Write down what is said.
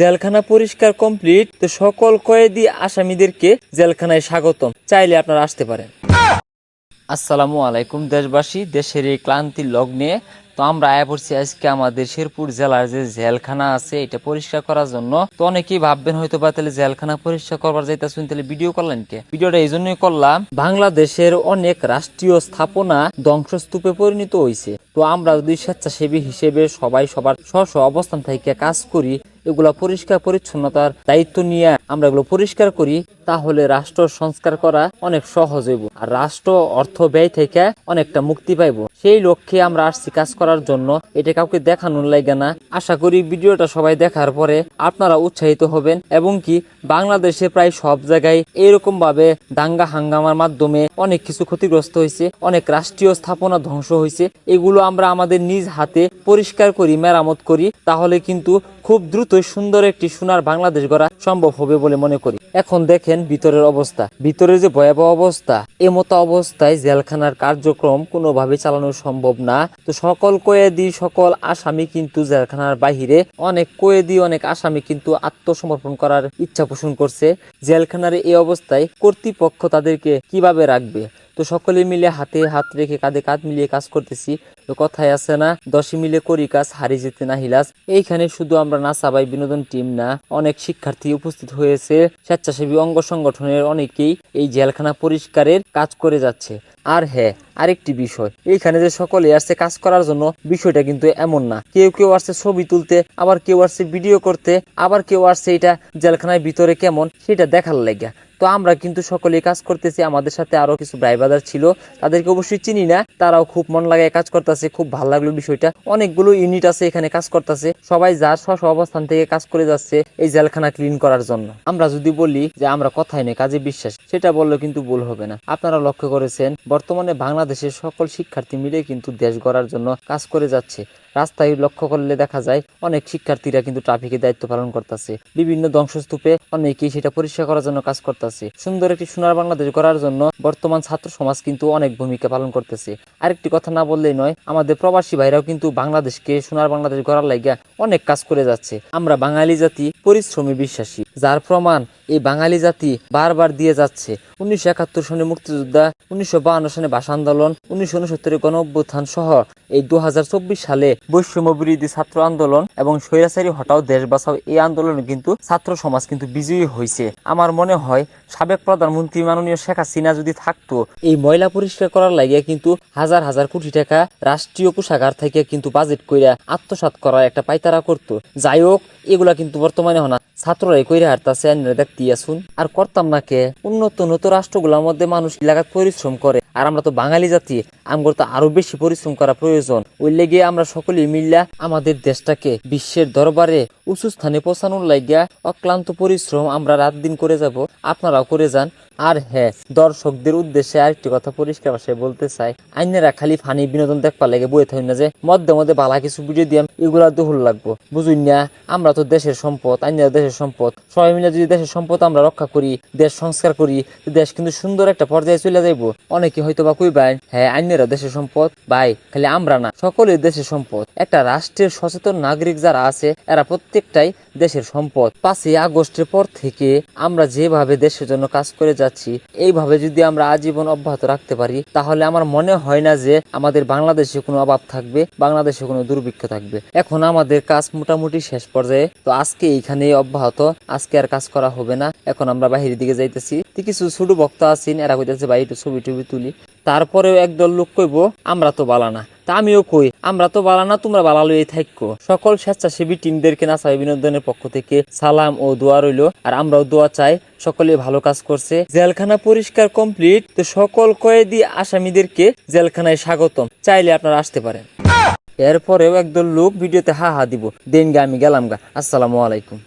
জেলখানা পরিষ্কার কমপ্লিট তো সকল কয়েদি আসামিদেরকে জেলখানায় স্বাগতম। চাইলে আপনারা আসতে পারেন। আসসালামু আলাইকুম দেশবাসী, দেশের এই ক্লান্তির লগ্নে। তো আমরা আয়া পড়ছি আজকে আমাদের শেরপুর জেলার যে জেলখানা আছে, এটা পরিষ্কার করার জন্য। তো অনেকেই ভাববেন হয়তো বা তাহলে জেলখানা পরিষ্কার করবার যাইতে শুন তাহলে ভিডিও করলেন কে? ভিডিওটা এই জন্যই করলাম, বাংলাদেশের অনেক রাষ্ট্রীয় স্থাপনা ধ্বংসস্তূপে পরিণত হয়েছে তো আমরা যদি স্বেচ্ছাসেবী হিসেবে সবাই সবার স্ব স্ব অবস্থান থেকে কাজ করি এগুলা পরিষ্কার পরিচ্ছন্নতার দায়িত্ব নিয়ে আমরা এগুলো পরিষ্কার করি, তাহলে রাষ্ট্র সংস্কার করা অনেক সহজ হইব। আর রাষ্ট্র অর্থ ব্যয় থেকে অনেকটা মুক্তি পাইব। সেই লক্ষ্যে আমরা আসছি কাজ করার জন্য এটা কাউকে দেখানোর লাগে না। আশা করি ভিডিওটা সবাই দেখার পরে আপনারা উৎসাহিত হবেন এবং কি বাংলাদেশে প্রায় সব জায়গায় এরকম ভাবে দাঙ্গা হাঙ্গামার মাধ্যমে অনেক কিছু ক্ষতিগ্রস্ত হয়েছে, অনেক রাষ্ট্রীয় স্থাপনা ধ্বংস হয়েছে। এগুলো আমরা আমাদের নিজ হাতে পরিষ্কার করি, মেরামত করি, তাহলে কিন্তু খুব দ্রুতই সুন্দর একটি সোনার বাংলাদেশ গড়া সম্ভব হবে বলে মনে করি। এখন দেখেন ভিতরের অবস্থা। ভিতরের যে ভয়াবহ অবস্থা, এমতো অবস্থায় জেলখানার কার্যক্রম কোনোভাবে চালানো সম্ভব না। তো সকল কয়েদি, সকল আসামি কিন্তু জেলখানার বাহিরে, অনেক কয়েদি, অনেক আসামি কিন্তু আত্মসমর্পণ করার ইচ্ছা পোষণ করছে। জেলখানার এই অবস্থায় কর্তৃপক্ষ তাদেরকে কীভাবে রাখবে? তো সকলে মিলে হাতে হাত রেখে কাঁধে কাঁধ মিলিয়ে কাজ করতেছি। কথায় আছে না দশে মিলে করি কাজ, হারি যেতে না হিলাস এইখানে শুধু আমরা না সাবাই বিনোদন টিম না, অনেক শিক্ষার্থী উপস্থিত হয়েছে। স্বেচ্ছাসেবী অঙ্গ সংগঠনের অনেকেই এই জেলখানা পরিষ্কারের কাজ করে যাচ্ছে। আর হ্যাঁ আরেকটি বিষয়, এইখানে যে সকলে আসছে কাজ করার জন্য, বিষয়টা কিন্তু এমন না। কেউ কেউ আসছে ছবি তুলতে, আবার কেউ আসছে ভিডিও করতে, আবার কেউ আসছে এটা জেলখানার ভিতরে কেমন, সেটা দেখার লাগে। তো আমরা কিন্তু সকলেই কাজ করতেছি, আমাদের সাথে আরও কিছু ড্রাইভার ছিল, তাদেরকে অবশ্যই চিনি না, তারাও খুব মন লাগায় কাজ করতেছে খুব ভালো লাগল বিষয়টা। অনেকগুলো ইউনিট আছে এখানে কাজ করতেছে। সবাই যার স্ব অবস্থান থেকে কাজ করে যাচ্ছে এই জেলখানা ক্লিন করার জন্য। আমরা যদি বলি যে আমরা কথাই নেই কাজে বিশ্বাস, সেটা বললেও কিন্তু ভুল হবে না। আপনারা লক্ষ্য করেছেন, বর্তমানে বাংলাদেশের সকল শিক্ষার্থী মিলে কিন্তু দেশ গড়ার জন্য কাজ করে যাচ্ছে। রাস্তায় লক্ষ্য করলে দেখা যায়, অনেক শিক্ষার্থীরা কিন্তু ট্রাফিকের দায়িত্ব পালন করতেছে। বিভিন্ন ধ্বংসস্তূপে অনেকেই সেটা পরিষ্কার করার জন্য কাজ করতেছে। সুন্দর একটি সোনার বাংলাদেশ গড়ার জন্য বর্তমান ছাত্র সমাজ কিন্তু অনেক ভূমিকা পালন করতেছে। আরেকটি কথা না বললেই নয়, আমাদের প্রবাসী ভাইরাও কিন্তু বাংলাদেশকে সোনার বাংলাদেশ গড়ার লাগিয়া অনেক কাজ করে যাচ্ছে। আমরা বাঙালি জাতি পরিশ্রমী বিশ্বাসী, যার প্রমাণ এই বাঙালি জাতি বারবার দিয়ে যাচ্ছে। উনিশশো একাত্তর সনে মুক্তিযোদ্ধা, উনিশশো বাহান্ন সনে ভাষা আন্দোলন, উনিশশো উনসত্তরের গণ অভ্যুত্থান সহ এই দু সালে বৈষম্য বিরোধী ছাত্র আন্দোলন এবং স্বৈরাচারী হটাও দেশ বাঁচাও এই আন্দোলনে কিন্তু ছাত্র সমাজ কিন্তু বিজয়ী হয়েছে। আমার মনে হয় সাবেক প্রধানমন্ত্রী মাননীয় শেখ হাসিনা যদি থাকতো, এই ময়লা পরিষ্কার করার লাগিয়ে কিন্তু হাজার হাজার কোটি টাকা রাষ্ট্রীয় কোষাগার থেকে কিন্তু বাজেট কইরা আত্মসাৎ করার একটা পাইতারা করতো। যাই হোক, এগুলা কিন্তু বর্তমানে হনা ছাত্ররাই কইরা হারতাছে আইনরা দেখতে আসুন আর করতাম না কে? উন্নত উন্নত রাষ্ট্রগুলোর মধ্যে মানুষ এলাকার পরিশ্রম করে। আর আমরা তো বাঙালি জাতি, আমগর তো আরও বেশি পরিশ্রম করা প্রয়োজন। ওই লেগে আমরা সকলে মিল্লা আমাদের দেশটাকে বিশ্বের দরবারে উঁচু স্থানে পৌঁছানোর লাগিয়া অক্লান্ত পরিশ্রম আমরা রাত দিন করে যাব। আপনারাও করে যান। আর হ্যাঁ দর্শকদের উদ্দেশ্যে আরেকটি কথা পরিষ্কার ভাষায় বলতে চাই। আইনেরা খালি ফানি বিনোদন দেখবার লাগে বই থাকি না যে, মধ্যে মধ্যে বালা কিছু ভিডিও দিয়াম এগুলা দোহল লাগবো। বুঝুন না, আমরা তো দেশের সম্পদ, আইনেরা দেশের সম্পদ। সবাই মিলে যদি দেশের সম্পদ আমরা রক্ষা করি, দেশ সংস্কার করি, দেশ কিন্তু সুন্দর একটা পর্যায়ে চলে যাইবো। অনেকে হয়তো বা কই ভাই? হ্যাঁ আইনেরা দেশের সম্পদ। ভাই, খালি আমরা না সকলেই দেশের সম্পদ। একটা রাষ্ট্রের সচেতন নাগরিক যারা আছে, এরা প্রত্যেকটাই দেশের সম্পদ। পাঁচই আগস্টের পর থেকে আমরা যেভাবে দেশের জন্য কাজ করে যাচ্ছি, এইভাবে যদি আমরা আজীবন অব্যাহত রাখতে পারি, তাহলে আমার মনে হয় না যে আমাদের বাংলাদেশে কোনো অভাব থাকবে, বাংলাদেশে কোনো দুর্ভিক্ষ থাকবে। এখন আমাদের কাজ মোটামুটি শেষ পর্যায়ে। তো আজকে এইখানে অব্যাহত। আজকে আর কাজ করা হবে না। এখন আমরা বাহিরের দিকে যাইতেছি। কিছু ছোট ভক্ত আছেন, এরা কইতেছে, ভাই, একটু ছবি টবি তুলি। তারপরেও একদল লোক কইব, আমরা তো বালা না। তা আমিও কই, আমরা তো বালা না, তোমরা বালা লইয়ে থাকো সকল স্বেচ্ছাসেবী টিমদেরকে নাসাই বিনোদনের পক্ষ থেকে সালাম ও দোয়া রইল, আর আমরাও দোয়া চাই সকলে ভালো কাজ করছে। জেলখানা পরিষ্কার কমপ্লিট, তো সকল কয়েদি আসামিদেরকে জেলখানায় স্বাগতম। চাইলে আপনারা আসতে পারেন। এরপরেও একদল লোক ভিডিওতে হা হা দিব। দেন গা, আমি গেলাম গা। আসসালামু আলাইকুম।